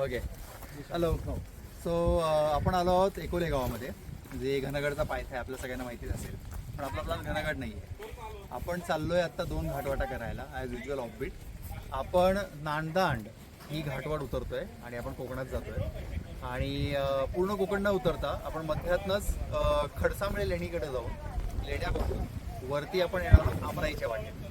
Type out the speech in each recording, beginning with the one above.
Okay hello so आपण आलो आहोत एकोले गावामध्ये. जे घनगडचा पायथा आहे आपल्या सगळ्यांना माहितीच असेल. पण आपला प्लॅन घनगड नाही आहे आपण चाललोय आत्ता दोन घाटवाटा करायला ॲज युजल ऑफबीट आपण नांदांड ही घाटवाट उतरतोय आणि आपण कोकणात जातोय. आणि पूर्ण कोकण न उतरता आपण मध्यातनंच खडसामळे लेणीकडे जाऊन लेण्या बघून वरती आपण येणार आहोत आमराईच्या वाटेत.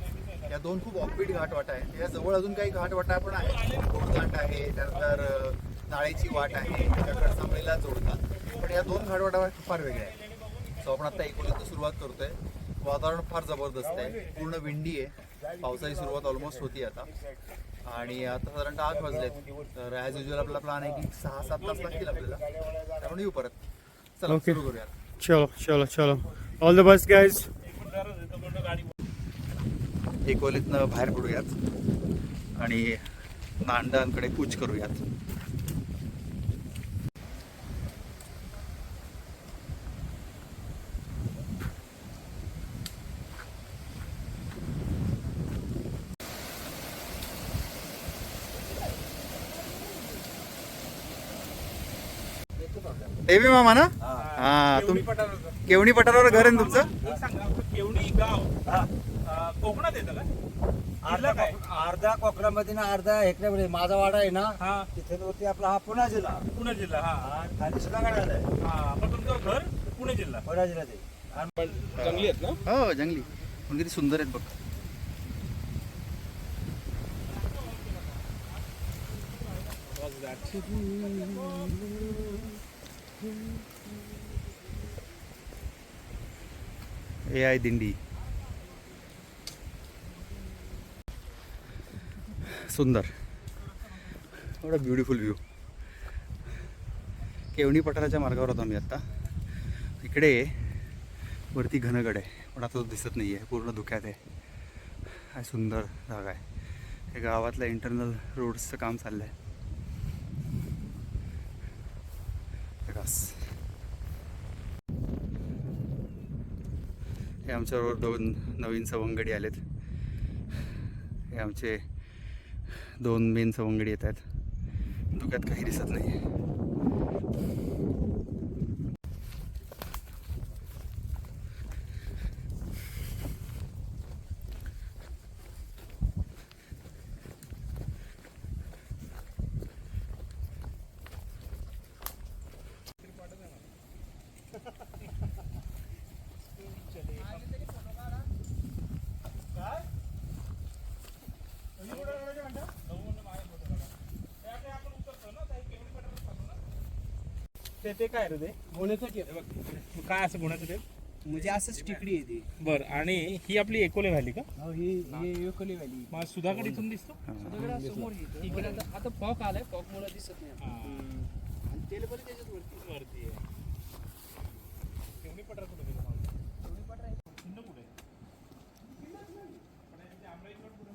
या दोन खूप ऑफबीट घाटवाटा आहे या जवळ अजून काही घाटवाटा पण आहे घाट आहे त्यानंतर नाळेची वाट आहे त्या खडसांबळीला जोडतात. पण या दोन घाटवाटा फार वेगळ्या आहेत. सो आपण आता एकोणीसला सुरुवात करतोय. वातावरण फार जबरदस्त आहे. पूर्ण विंडी आहे. पावसाची सुरुवात ऑलमोस्ट होती आता. आणि आता साधारणतः आठ वाजलेत तर ॲज युजल आपला प्लॅन आहे की सहा सात तास लागतील आपल्याला. त्यामुळे येऊ परत. चला. सुरू करूयात. चलो चलो चलो. ऑल द बेस्ट गाइज एकोलीतनं बाहेर पडूयात. आणि नांडांकडे कूच करूयात. देवी मामा ना? हा. तुम केवणी पठारावर घर? आहे ना तुमचं? केवढी गाव? कोकणात येतं का? अर्धा जिल्हा काय? कोक- अर्धा कोकणामध्ये ना अर्धा हेकड्यामध्ये माझा वाडा आहे ना हा. तिथे वरती आपला हा पुणे जिल्हा. पुणे जिल्हा हा. हा, खाली सुधागड आलाय. हा पण तुमचं घर पुणे जिल्हा. पुणे जिल्हा ते आणि जंगली आहेत ना? हो जंगली. पण किती सुंदर आहेत बघ. ए आय दिंडी. सुंदर. एवढा ब्युटिफुल व्ह्यू केवणी पठाराच्या मार्गावर होतो आम्ही आत्ता इकडे वरती घनगड आहे. पण आता तो दिसत नाही आहे पूर्ण धुक्यात आहे. हा सुंदर जागा आहे. हे गावातल्या इंटरनल रोड्सचं काम चाललं आहे प्रकाश हे आमच्याबरोबर दोन नवीन सवंगडी आलेत. हे आमचे दोन मेन सवंगडी येत आहेत डोक्यात काही दिसत नाही ते ते काय रे ते? हे बघ, काय असं गुन्ह्याचं ते? म्हणजे असंच टिकडी आहे ती. बर आणि ही आपली एकोले व्हॅली का? हो, ही ही योकली व्हॅली. मग सुधागड इथून दिसतो? समोर इकडे. आता आता फॉक आलाय फॉक मुळे दिसत नाही. आणि तेल पण त्याच्यात वरती वरती आहे केवढी पठार कुठे गेलं मागं? हिंद कुठे पण हे जे आमराईचं कुठे?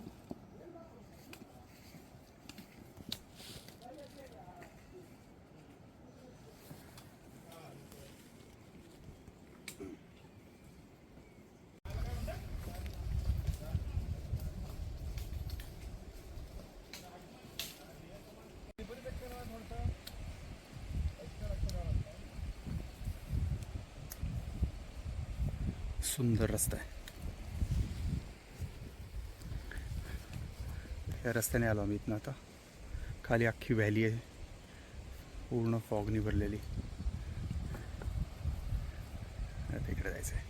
सुंदर रस्ता आहे. या रस्त्याने आलो आम्ही इथनं आता. खाली अख्खी व्हॅली आहे. पूर्ण फॉगनी भरलेली आता इकडे जायचं आहे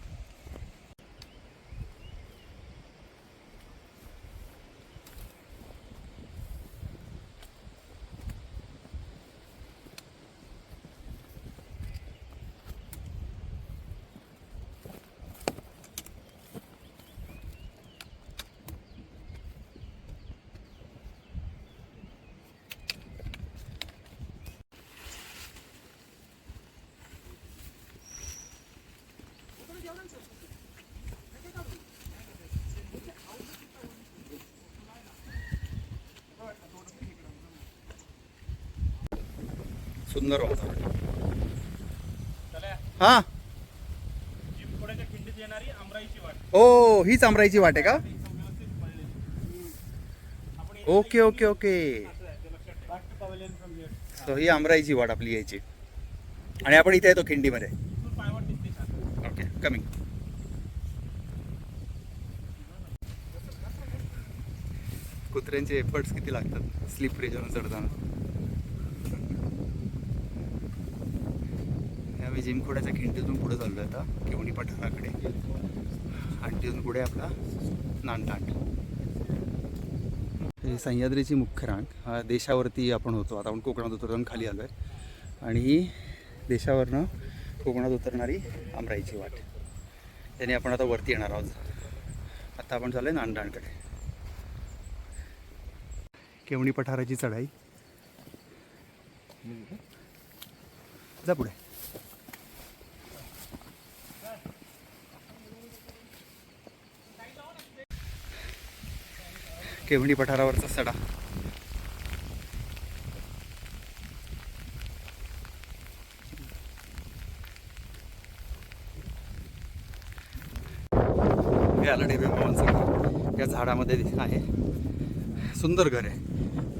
सुंदर वातावरण हा. ओ हीच आमराईची वाट आहे का? Okay okay okay. सो ही आमराईची वाट आपली यायची. आणि आपण इथे येतो खिंडीमध्ये. ओके कमिंग कुत्र्यांचे एफर्ट्स किती लागतात? स्लिप रेजवरून चढताना हे आम्ही जिमखोड्याच्या खिंडीतून पुढे चाललो आता केवणी पठाराकडे. आणि तिथून पुढे आपला नानटांड हे सह्याद्रीची मुख्य रांग. हा देशावरती आपण होतो. आता आपण कोकणात उतरून खाली आलो आहे आणि ही देशावरनं कोकणात उतरणारी आमराईची वाट. त्याने आपण आता वरती येणार आहोत. आता आपण चालू आहे नांदाणकडे केवणी पठाराची चढाई. जा पुढे. केवणी पठारावरचा सडा. डेबे मामांचं या झाडामध्ये आहे. सुंदर घर आहे.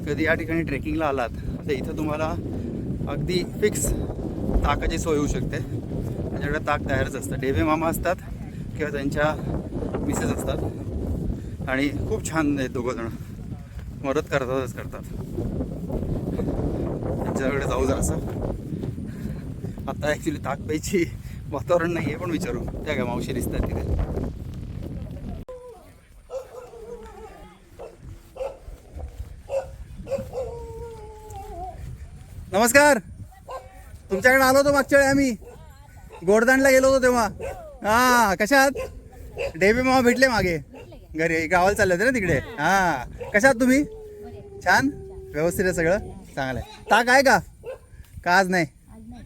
कधी या ठिकाणी ट्रेकिंगला आलात तर इथं तुम्हाला अगदी फिक्स ताकाची सोय होऊ शकते. त्यांच्याकडे ताक तयारच असतं. डेबे मामा असतात किंवा त्यांच्या मिसेस असतात. आणि खूप छान आहेत दोघं जण मदत करतातच करतात. त्यांच्याकडे जाऊ जरा असं आता ॲक्च्युली ताक प्यायची वातावरण नाही आहे पण विचारू. त्या काय मावशी दिसतात तिथे. नमस्कार. तुमच्याकडे आलो होतो मागच्या वेळी आम्ही. गोडदांडला गेलो होतो तेव्हा. हा कशात डेबी मामा भेटले मागे. घरी गावाला चालले होते ना तिकडे? हा. आहात तुम्ही? छान? व्यवस्थित आहे सगळं? चांगलं आहे. ताक आहे का? का आज नाही?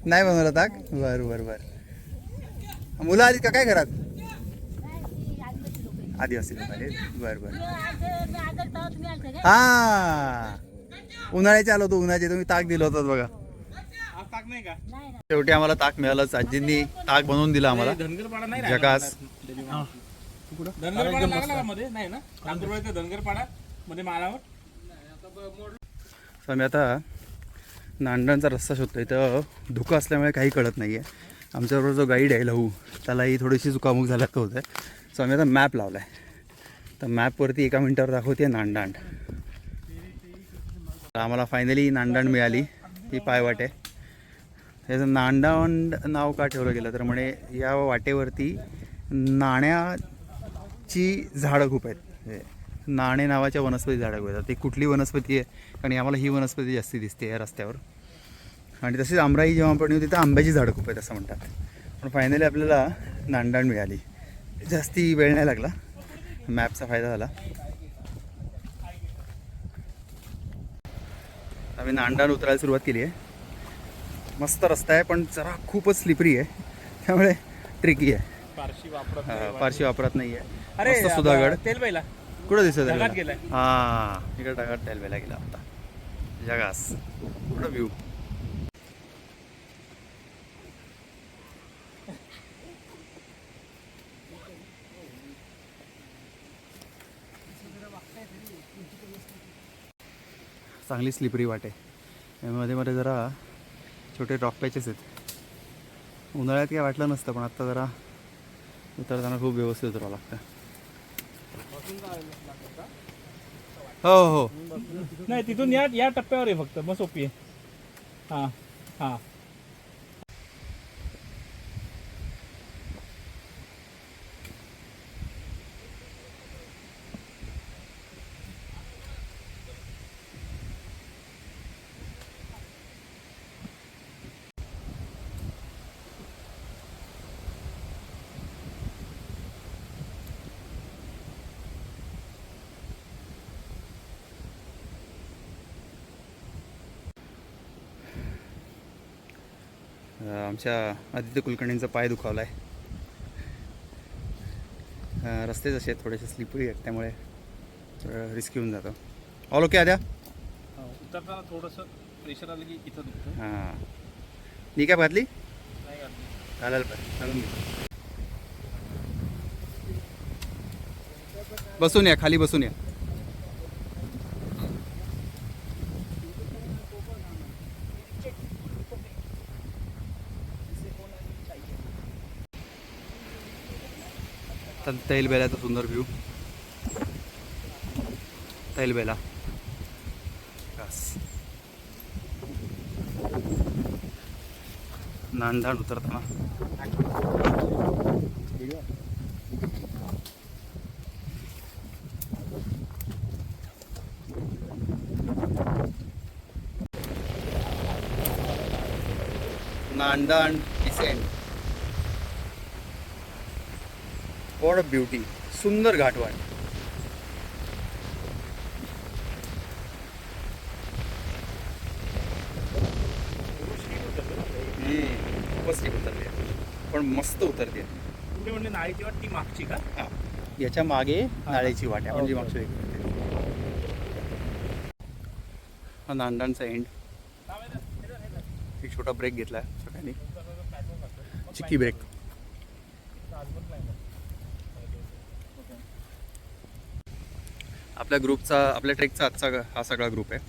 नाही बनवलं ताक? बरं बरं बरं. मुलं आली का? काय घरात? आदिवासी लोक आले बरं बरं. हा. उन्हाळ्याचे आलो होतो उन्हाळ्याचे. तुम्ही ताक दिलं होतं बघा. ताक नाही का शेवटी आम्हाला ताक मिळालंच. आजींनी ताक बनवून दिलं आम्हाला. धनगरपाडा जगास धनगरपाडा लागला का मध्ये? नाही ना? नांदुरबाडचा धनगरपाडा मध्ये माळावर तर आम्ही आता नांदणचा रस्ता शोधतो इथं धुकं असल्यामुळे काही कळत नाही आहे आमच्याबरोबर जो गाईड आहे लहू त्यालाही थोडीशी चुकामुक झाल्याचं होतं आहे सो आम्ही आता मॅप लावला आहे तर मॅपवरती एका मिनटावर दाखवते नांदांड तर आम्हाला फायनली नांदांड मिळाली. ही पायवाट आहे त्याचं नांदांड नाव का ठेवलं गेलं तर म्हणे या वाटेवरती नाण्याची झाडं खूप आहेत. नाणे नावाच्या वनस्पती झाडं खूप आहेत. ती कुठली वनस्पती आहे? कारण आम्हाला ही वनस्पती जास्ती दिसते या रस्त्यावर. आणि तसेच आमराई जेव्हा आपण येऊ तिथं आंब्याची झाडं खूप आहेत असं म्हणतात. पण फायनली आपल्याला नांदाण मिळाली. जास्ती वेळ नाही लागला. मॅपचा फायदा झाला. आम्ही नांदाण उतरायला सुरुवात केली आहे. मस्त रस्ता आहे पण जरा खूपच स्लिपरी आहे. त्यामुळे ट्रिकी आहे. फारशी वापरत नाही आहे अरे मस्त सुधागड. तेल पहिला कुठं दिसत आहे? गेलाय. हा इकडे ढगात टेलवेला गेला होता जगास. कुठं व्ह्यू चांगली स्लिपरी वाट आहे. यामध्ये मध्ये जरा छोटे रॉक पॅचेस आहेत. उन्हाळ्यात काय वाटलं नसतं पण आता जरा उतरताना खूप व्यवस्थित उतरावं लागतं हो हो. नाही तिथून या या टप्प्यावर आहे फक्त. मग सोपी आहे. हा हा अं, आमच्या आदित्य कुलकर्णींचा पाय दुखावला आहे रस्ते जसे आहेत थोडेसे स्लिपरी आहेत त्यामुळे थोडं रिस्क येऊन जातं. ऑल ओके आद्या? उतरताना थोडंसं प्रेशर आलं की इथं दुखतं हां. नी काय घातली नाही घातलं. घालायला पाहिजे घालून घे. बसून या खाली बसून या. आता तैलबेलाचा सुंदर व्ह्यू तैलबेला बस. नांदाण उतरताना. नांदाण वॉट अ ब्युटी सुंदर घाटवाट पण मस्त उतरते नाळीची वाट ती मागची का? हा. याच्या मागे नाळेची वाट आहे म्हणजे वेगळी हा नांदांचा एंड एक छोटा ब्रेक घेतला सगळ्यांनी. चिक्की ब्रेक आपल्या ग्रुपचा आपल्या ट्रेकचा आजचा हा सगळा ग्रुप आहे.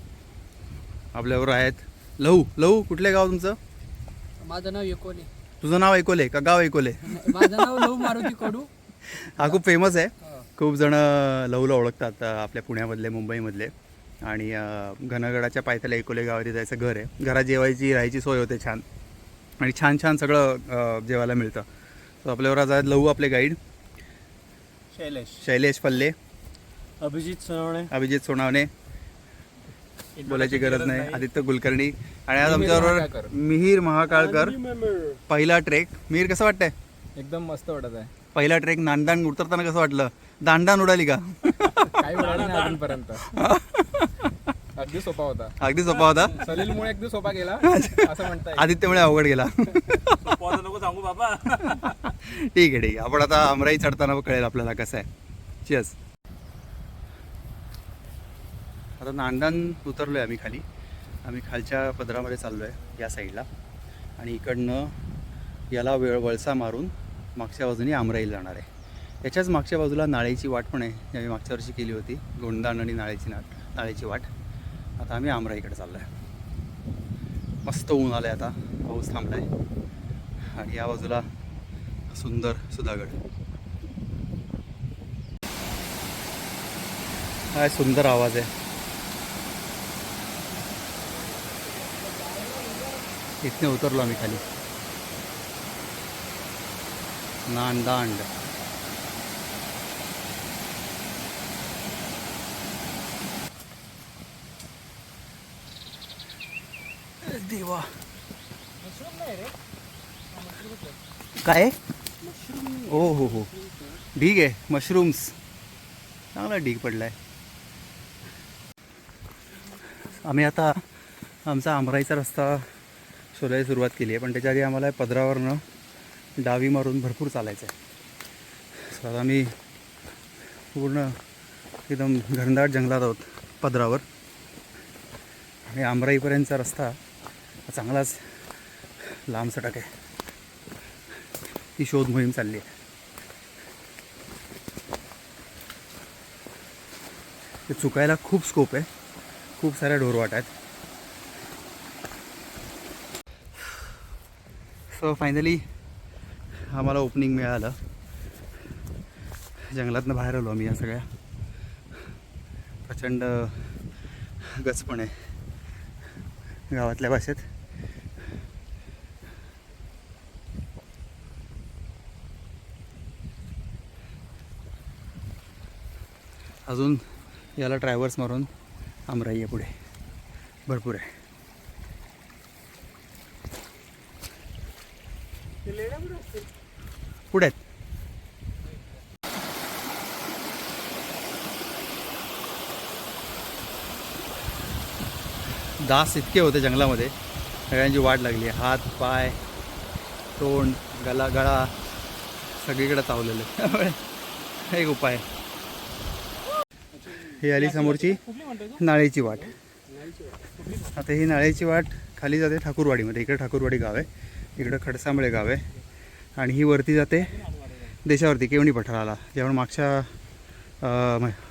आपल्यावर आहेत. लहू लहू कुठले गाव तुमचं? माझं नाव एकोले. तुझं नाव ऐकोले का गाव ऐकोले माझं नाव लव मारुती कडू. हा खूप फेमस आहे. खूप जण लवला ओळखतात आपल्या पुण्यामधले मुंबईमधले. आणि घनगडाच्या पायथ्याला एकोले गावात त्याचं घर आहे. घरात जेवायची राहायची सोय होते छान. आणि छान छान सगळं जेवायला मिळतं. सो आपल्यावर आज आहेत लहू आपले गाईड शैलेश. शैलेश पल्ले. अभिजित सोनवणे. अभिजित सोनावणे. बोलायची गरज नाही. आदित्य कुलकर्णी. आणि आज आमच्याबरोबर मिहीर महाकाळकर. पहिला ट्रेक. मिहीर कसं वाटतंय? एकदम मस्त वाटत आहे. पहिला ट्रेक नांदाण उतरताना कसं वाटलं? दांडान उडाली का? अगदी सोपा होता. अगदी सोपा होता. सलीलमुळे अगदी सोपा गेला. असं आदित्यमुळे अवघड गेला. पोहायला नको सांगू बाबा. ठीक आहे ठीक आहे. आपण आता अमराई चढताना कळेल आपल्याला कसं आहे. चियस आता नांदण उतरलो आहे आम्ही खाली. आम्ही खालच्या पदरामध्ये चाललो आहे या साईडला. आणि इकडनं याला वेळ वळसा मारून मागच्या बाजूने आमराईला जाणार आहे. याच्याच मागच्या बाजूला नाळेची वाट पण आहे जी आम्ही मागच्या वर्षी केली होती. गोंडदान आणि नाळेची ना नाळेची वाट. आता आम्ही आमराईकडे चाललो आहे मस्त ऊन आलं आहे आता. पाऊस थांबला आहे आणि या बाजूला सुंदर सुधागड. काय सुंदर आवाज आहे. इथने उतरलो आम्ही खाली. नांदांड. देवा. काय? ओ हो हो. ढीग आहे मशरूम्स चांगला ढीग पडला आहे आम्ही आता आमचा आमराईचा रस्ता शोधायला सुरुवात केली आहे पण त्याच्या आधी आम्हाला पदरावरनं डावी मारून भरपूर चालायचं आहे. सर आता आम्ही पूर्ण एकदम घनदाट जंगलात आहोत पदरावर. आणि आमराईपर्यंतचा रस्ता चांगलाच लांब सटक आहे. ती शोध मोहीम चालली आहे. ते चुकायला खूप स्कोप आहे. खूप साऱ्या ढोरवाट आहेत. सो फायनली आम्हाला ओपनिंग मिळालं. जंगलातनं बाहेर आलो आम्ही या सगळ्या. प्रचंड गचपण आहे. गावातल्या भाषेत. अजून याला ट्रॅव्हर्स मारून आमराई आहे पुढे. भरपूर आहे. पुढे आहेत. दास इतके होते जंगलामध्ये. सगळ्यांची वाट लागली. हात पाय तोंड गला गळा सगळीकडे चावलेलं. एक उपाय. ही आली समोरची नाळेची वाट. आता ही नाळेची वाट खाली जाते ठाकूरवाडीमध्ये. इकडे ठाकूरवाडी गाव आहे. इकडं खडसांबळे गाव आहे. आणि ही वरती जाते देशावरती केवणी पठाराला जे मागच्या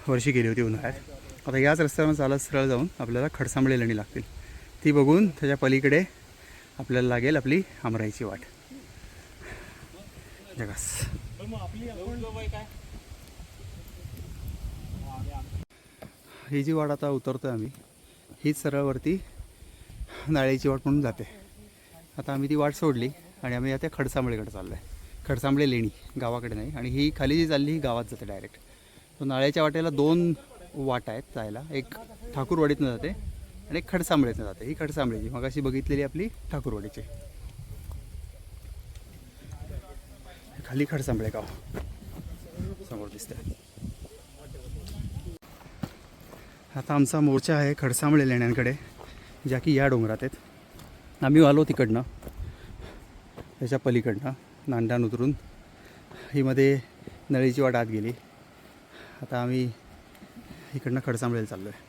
वर्षी गेली होती उन्हाळ्यात. आता याच रस्त्यावर चालत सरळ जाऊन आपल्याला खडसांबळे लेणी लागतील. ती बघून त्याच्या पलीकडे आपल्याला लागेल आपली आमराईची वाट. जगास. ही जी वाट आता उतरतो आहे आम्ही हीच सरळवरती नाळ्याची वाट म्हणून जाते. आता आम्ही ती वाट सोडली. आणि आम्ही आता खडसांबळेकडे चाललो आहे. खडसांबळे लेणी गावाकडे नाही. आणि ही खाली जी चालली ही गावात जाते डायरेक्ट तो नाळ्याच्या वाटेला दोन वाटा आहेत जायला. एक ठाकूरवाडीतनं जाते आणि एक खडसांबळेतनं जाते. ही खडसांबळेची मग अशी बघितलेली आपली ठाकूरवाडीची. खाली खडसांबळे गाव. समोर दिसतंय. आता आमचा मोर्चा आहे खडसांबळे लेण्यांकडे ज्या की या डोंगरात आहेत. आम्ही आलो तिकडनं. त्याच्या पलीकडनं नांडान उतरून ही मध्ये नळीची वाट आत गेली. आता आम्ही इकडनं खडसांबळेला चाललो आहे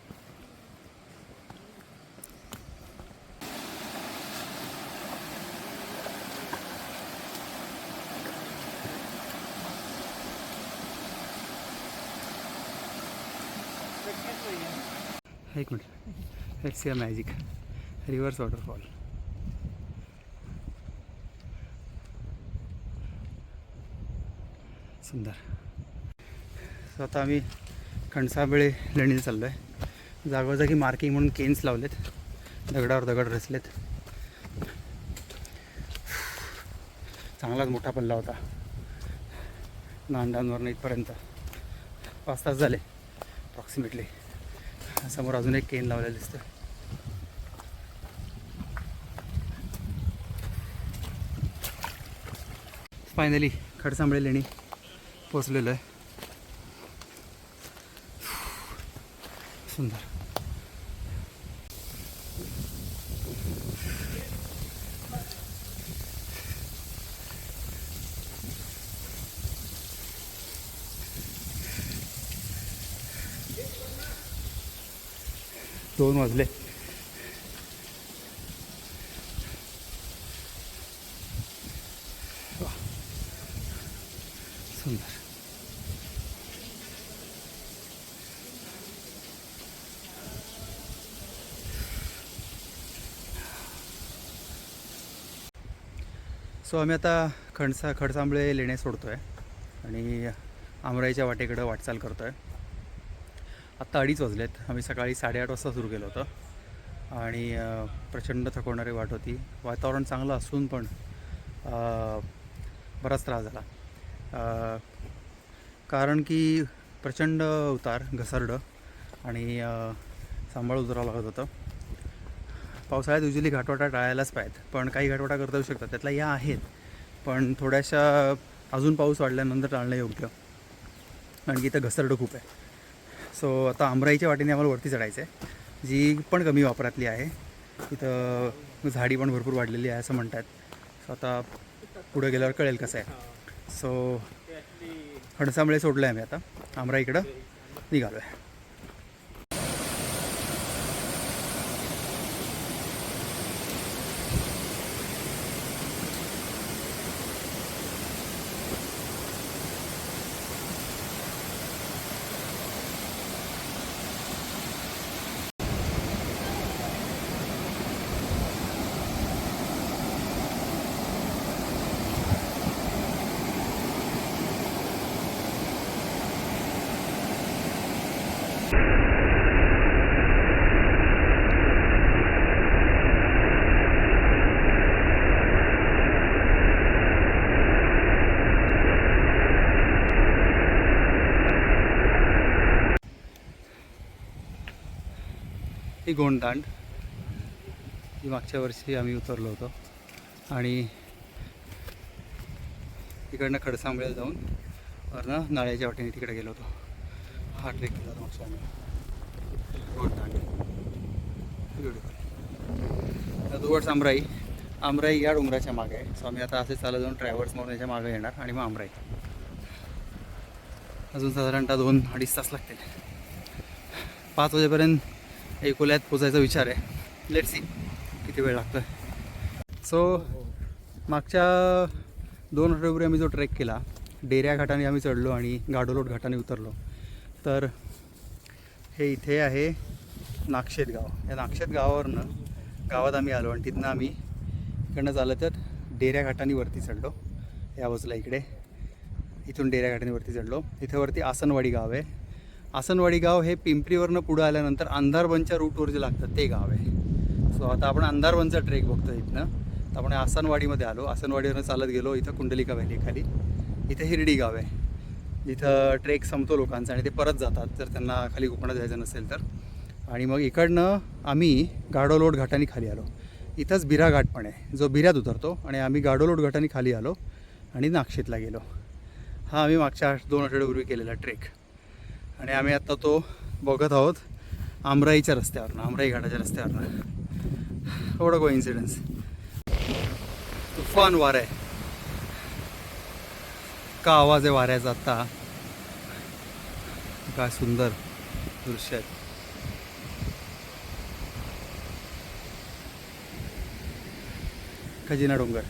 एक minute. Let's see a magic reverse waterfall सुंदर. सो आता आम्ही कणसाबळे लेणीला चाललो आहे जागोजागी मार्किंग म्हणून केन्स लावलेत. दगडावर दगड रचलेत. चांगलाच मोठा पल्ला होता. नांदांवरनं इथपर्यंत पाच तास झाले अप्रॉक्सिमेटली समोर अजून एक केन लावलेलं दिसतं फायनली खडसांबळे लेणी. पोचलेलो आहे सुंदर दोन वाजले वाह. सुंदर सो आम्ही आता खडसा खडसांबळे लेणे सोडतो आहे आणि आमराईच्या वाटेकडं वाटचाल करतो आहे आत्ता अडीच वाजलेत. आम्ही सकाळी साडेआठ वाजता सुरू केलं होतं. आणि प्रचंड थकवणारी वाट होती. वातावरण चांगलं असून पण बराच त्रास झाला. कारण की प्रचंड उतार घसरडं आणि सांभाळ उतरावं लागत होतं. पावसाळ्यात युजली घाटवाटा टाळायलाच पाहिजेत. पण काही घाटवाटा करता येऊ शकतात. त्यातल्या या आहेत. पण थोड्याशा अजून पाऊस वाढल्यानंतर टाळणं योग्य. कारण की इथं घसरडं खूप आहे. सो आता आमराईच्या वाटेने आम्हाला वरती चढायचं आहे जी पण कमी वापरातली आहे. इथं झाडी पण भरपूर वाढलेली आहे असं म्हणतात. सो आता पुढे गेल्यावर कळेल कसं आहे. सो हणसामुळे सोडलं आहे आम्ही आता. आमराईकडं निघालो आहे ही गोंडदांड ही मागच्या वर्षी आम्ही उतरलो होतो. आणि तिकडनं खडसांबळ्याला जाऊन वरनं नाळ्याच्या वाटेने तिकडे गेलो होतो. हा ट्रेक केला होता मागच्या आम्ही गोंडदांड ब्युटिफुल दुवट आमराई आमराई या डोंगराच्या मागे आहे. सो आम्ही आता असे चालत जाऊन ट्रॅव्हल्स म्हणून याच्या मागे येणार आणि मग आमराई. अजून साधारणतः दोन अडीच तास लागतील. पाच वाजेपर्यंत एकोल्यात पोचायचा विचार आहे. लेट सी किती वेळ लागतो सो मागच्या दोन आठवड्यापूर्वी आम्ही जो ट्रेक केला डेऱ्या घाटाने आम्ही चढलो आणि गाडोलोट घाटाने उतरलो. तर हे इथे आहे नाक्षेत गाव. या नाक्षेत गावावरनं गावात आम्ही आलो आणि तिथनं आम्ही इकडनं झालं तर डेऱ्या घाटाने वरती चढलो. या बाजूला इकडे. इथून डेऱ्या घाटाने वरती चढलो. इथे वरती आसनवाडी गाव आहे. आसनवाडी गाव हे पिंपरीवरनं पुढं आल्यानंतर अंधारबनच्या रूटवर जे लागतं ते गाव आहे. सो आता आपण अंधारबनचा ट्रेक बघतो इथनं. तर आपण आसनवाडीमध्ये आलो. आसनवाडीवरनं चालत गेलो इथं कुंडलिका व्हॅली खाली इथं हिरडी गाव आहे. जिथं ट्रेक संपतो लोकांचा आणि ते परत जातात. जर त्यांना खाली कोकणात जायचं नसेल तर. आणि मग इकडनं आम्ही गाडोलोट घाटाने खाली आलो. इथंच बिरा घाट पण आहे. जो बिऱ्यात उतरतो आणि आम्ही गाडोलोट घाटाने खाली आलो आणि नागशेतला गेलो. हा आम्ही मागच्या दोन आठवड्यापूर्वी केलेला ट्रेक आणि आम्ही आत्ता तो बघत आहोत आमराईच्या रस्त्यावरनं आमराई घाटाच्या रस्त्यावरनं. एवढा को इन्सिडन्स तुफान वार. आहे का आवाज आहे वाऱ्याचा आत्ता? काय सुंदर दृश्य आहेत खजिना डोंगर.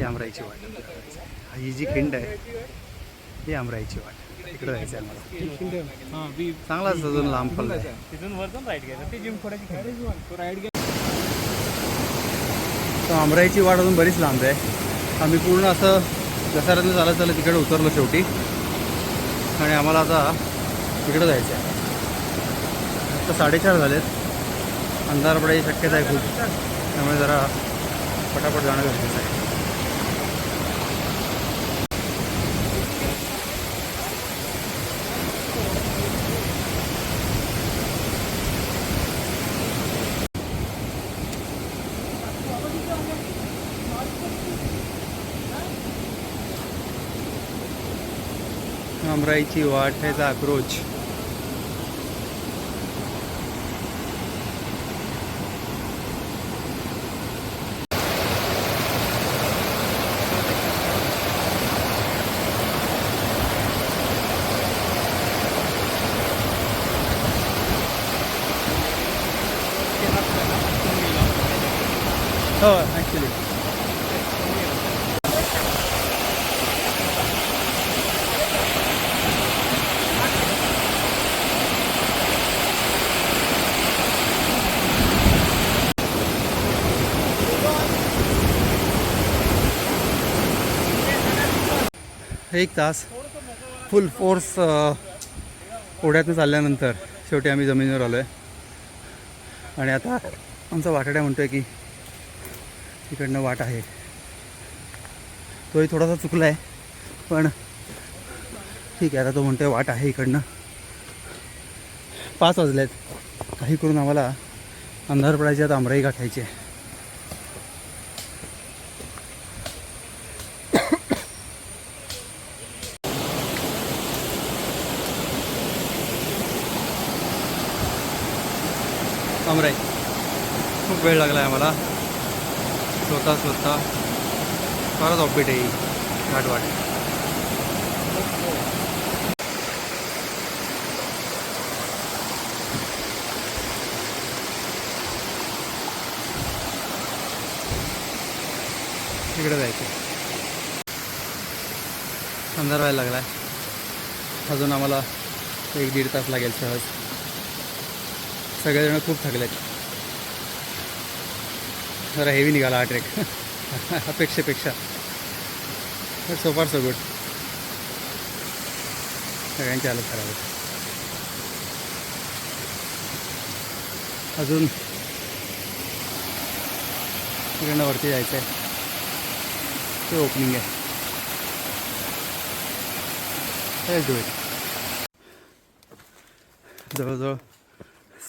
ही आमराईची वाट. ही जी खिंड आहे ही आमराईची वाट. इकडे जायचं आहे मला हां बी चांगलाच अजून लांब पल्ला आहे. तिथून वरतून राईट घ्यायचं. ते जिम राईट आमराईची वाट अजून बरीच लांब आहे. आम्ही पूर्ण असं दसऱ्यातनं चालत चालत तिकडे उतरलो शेवटी. आणि आम्हाला आता तिकडं जायचं आहे. आता साडेचार झालेत. अंधार पडायची शक्यता आहे खूप. त्यामुळे जरा पटापट जाणं गरजेचं आहे. करायची वाटण्याचा आक्रोश हो ॲक्च्युली एक तास फुल फोर्स ओढ्यातनं चालल्यानंतर शेवटी आम्ही जमिनीवर आलो आहे आणि आता आमचा वाटाड्या म्हणतो आहे की इकडनं वाट आहे. तोही थोडासा चुकला आहे पण ठीक आहे आता तो म्हणतो आहे वाट आहे इकडनं. पाच वाजले आहेत काही करून आम्हाला अंधार पडायचे आता आमराई गाठायची आहे अमराई खूप वेळ लागला आहे आम्हाला. स्वतः स्वतः फारच ऑफबीट आहे घाटवाट तिकडे जायचं. अंधार व्हायला लागला आहे अजून आम्हाला एक दीड तास लागेल सहज. सगळेजण खूप थकलेत. जरा हेवी निघाला हा ट्रेक अपेक्षेपेक्षा. सो फार सो गुड सगळ्यांची हालत खराब होते अजून तिकडनं वरती जायचं आहे. ते ओपनिंग आहे. डू इट जवळजवळ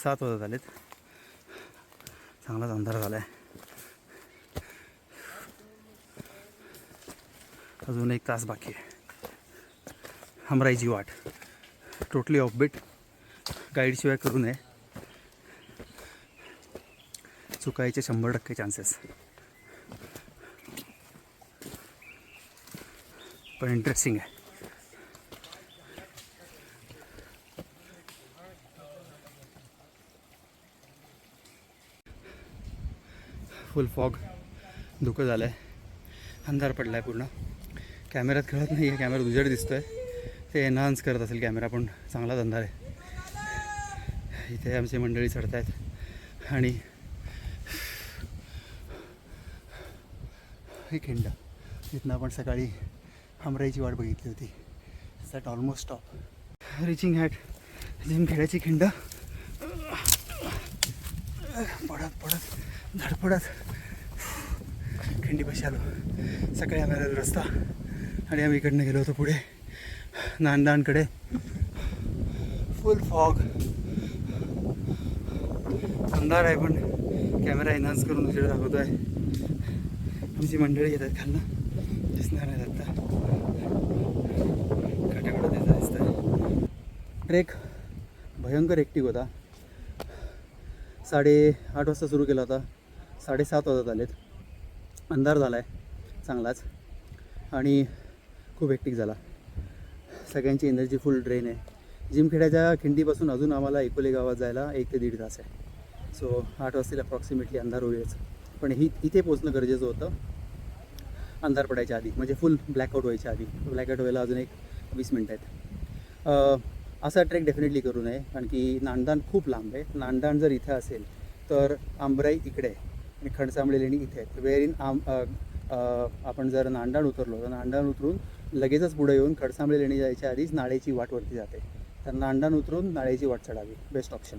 सात वाजत आलेत. चांगलाच अंधार झाला आहे अजून एक तास बाकी आहे. हमराईची वाट. टोटली ऑफबीट गाईडशिवाय करू नये. चुकायचे शंभर टक्के चान्सेस पण इंटरेस्टिंग आहे. फुल फॉग धुकं झालं आहे अंधार पडला आहे पूर्ण. कॅमेऱ्यात कळत नाही आहे कॅमेरा उजेड दिसतो आहे ते एनहान्स करत असेल कॅमेरा पण चांगलाच धंदा आहे. इथे आमची मंडळी चढत आहेत आणि ही खिंड तिथनं आपण सकाळी हमराईची वाट बघितली होती. That almost stop reaching hat gym खेळायची खिंड पडत पडत धडपडत. खिंडीपाशी आलो. सकाळी आम्हाला रस्ता आणि आम्ही इकडनं गेलो होतो पुढे. नांदाणकडे फुल फॉग अंधार आहे पण कॅमेरा एन्हान्स करून उजेड दाखवतो आहे आमची मंडळी येतात आहेत खालनं. दिसणार नाही आता. काट्याकडं त्याचा दिसत आहे ट्रेक भयंकर एकटिक होता. साडे आठ वाजता सुरू केला होता. साडेसात वाजत आलेत. अंधार झाला आहे चांगलाच. आणि खूप हेक्टिक झाला. सगळ्यांची एनर्जी फुल ड्रेन आहे. जिमखेड्याच्या खिंडीपासून अजून आम्हाला एकोले गावात जायला एक ते दीड तास आहे. सो आठ वाजतील अप्रॉक्सिमेटली अंधार होईलच. पण ही इथे पोचणं गरजेचं होतं. अंधार पडायच्या आधी म्हणजे फुल ब्लॅकआउट व्हायच्या आधी. ब्लॅकआउट व्हायला अजून एक वीस मिनटं आहेत. असा ट्रेक डेफिनेटली करू नये. कारण की नांदण खूप लांब आहे. नांदण जर इथं असेल तर आंबराई इकडे आहे आणि खडसांबळे लेणी इथे आहेत. वेअर इन आम आपण जर नांदण उतरलो तर नांदण उतरून लगेचच पुढे येऊन खडसांबळे लेणी जायच्या आधीच नाळेची वाट वरती जाते. तर नांदण उतरून नाळेची वाट चढावी. बेस्ट ऑप्शन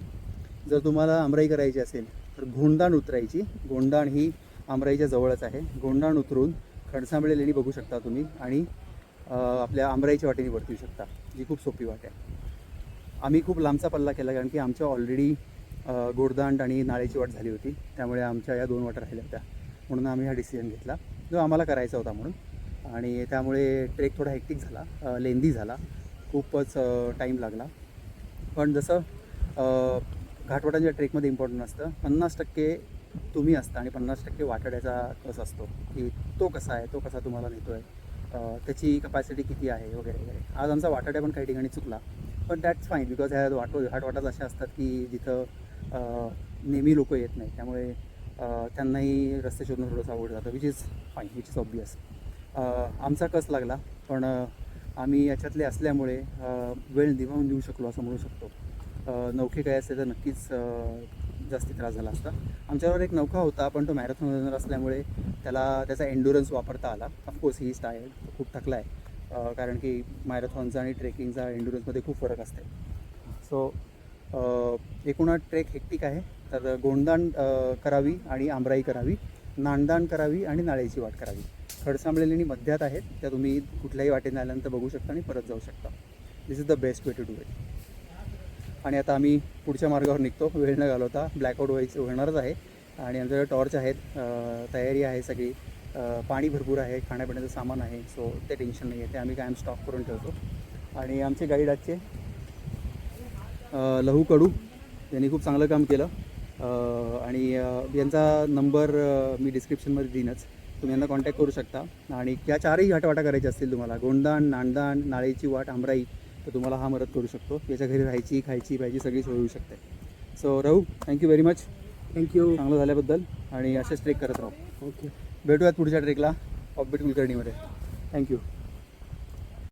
जर तुम्हाला आमराई करायची असेल तर घोंडाण उतरायची. गोंडाण ही आमराईच्या जवळच आहे. गोंडाण उतरून खडसांबळे लेणी बघू शकता तुम्ही आणि आपल्या आमराईच्या वाटेने वरती येऊ शकता जी खूप सोपी वाट आहे. आम्ही खूप लांबचा पल्ला केला कारण की आमच्या ऑलरेडी गोडदांड आणि नाळेची वाट झाली होती. त्यामुळे आमच्या या दोन वाटा राहिल्या होत्या. म्हणून आम्ही हा डिसिजन घेतला. जो आम्हाला करायचा होता म्हणून. आणि त्यामुळे ट्रेक थोडा हेक्टिक झाला लेंदी झाला. खूपच टाईम लागला. पण जसं घाटवाटांच्या ट्रेकमध्ये इम्पॉर्टंट असतं पन्नास टक्के तुम्ही असता आणि पन्नास टक्के वाटाड्याचा कस असतो की तो कसा आहे तो कसा तुम्हाला नेतो आहे त्याची कपॅसिटी किती आहे वगैरे वगैरे. आज आमचा वाटाड्या पण काही ठिकाणी चुकला पण दॅट्स फाईन बिकॉज ह्या वाटो घाटवाटाच अशा असतात की जिथं नेहमी लोक येत नाही त्यामुळे त्यांनाही रस्ते शोधणं थोडंसं आवड जातं which is fine which is obvious आमचा कस लागला? पण आम्ही याच्यातले असल्यामुळे वेळ निभावून देऊ शकलो असं म्हणू शकतो. नौके काय असते तर नक्कीच जास्ती त्रास झाला असता. आमच्यावर एक नौका होता पण तो मॅरेथॉन रनर असल्यामुळे त्याला त्याचा एन्डुरन्स वापरता आला. ऑफकोर्स ही टायर्ड खूप थकला आहे. कारण की मॅरेथॉनचा आणि ट्रेकिंगचा एन्ड्युरन्समध्ये खूप फरक असते. सो एकूणा ट्रेक हेक्टिक आहे. तर गोंडदान करावी आणि आमराई करावी नांदाण करावी आणि नाळेची वाट करावी. खडसांबळेलेणी मध्यात आहेत त्या तुम्ही कुठल्याही वाटेने आल्यानंतर बघू शकता आणि परत जाऊ शकता. This is the best way to do it आणि आता आम्ही पुढच्या मार्गावर निघतो. वेळ न घालवता ब्लॅकआउट व्हायचं होणारच आहे. आणि आमच्याकडे टॉर्च आहेत तयारी आहे सगळी. पाणी भरपूर आहे खाण्यापिण्याचं सामान आहे सो ते टेन्शन नाही आहे ते आम्ही कायम स्टॉक करून ठेवतो. आणि आमचे गाईड आजचे लहू कडू. यांनी खूप चांगलं काम केलं. आणि यांचा नंबर मी डिस्क्रिप्शनमध्ये देईनच. तुम्ही यांना कॉन्टॅक्ट करू शकता. आणि या चारही घाटवाटा करायच्या असतील तुम्हाला गोंडाण नांदाण नाळेची वाट आमराई तर तुम्हाला हा मदत करू शकतो. याच्या घरी राहायची खायची पाहिजे सगळी सोय होऊ शकते. सो राहू थँक्यू व्हेरी मच थँक्यू चांगलं झाल्याबद्दल. आणि असेच ट्रेक करत राहू. ओके भेटूयात पुढच्या ट्रेकला ऑफबीट कुलकर्णीमध्ये. थँक्यू